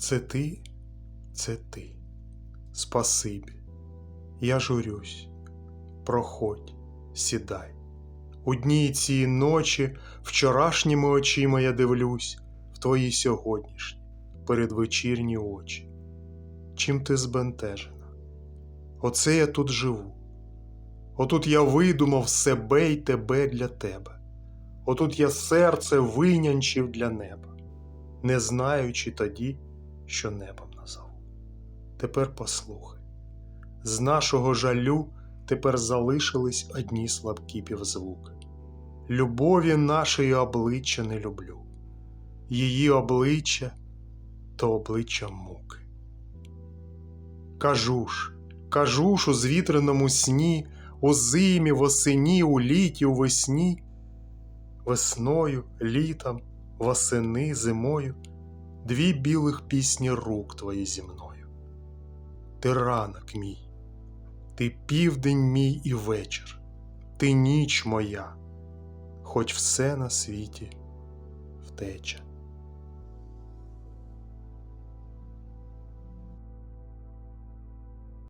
Це ти, це ти. Спасибі. Я журюсь. Проходь, сідай. У дні цієї ночі вчорашніми очима я дивлюсь в твої сьогоднішні, передвечірні очі. Чим ти збентежена? Оце я тут живу. Отут я видумав себе й тебе для тебе. Отут я серце винянчив для неба, не знаючи тоді, що небом назову. Тепер послухай, з нашого жалю тепер залишились одні слабкі півзвуки. Любові нашої обличчя не люблю, її обличчя то обличчя муки. Кажу ж, кажу ж у звітряному сні, у зимі, восені, у літі, у весні, весною, літом, восени, зимою, дві білих пісні рук твої зі мною. Ти ранок мій, ти південь мій і вечір, ти ніч моя, хоч все на світі втече.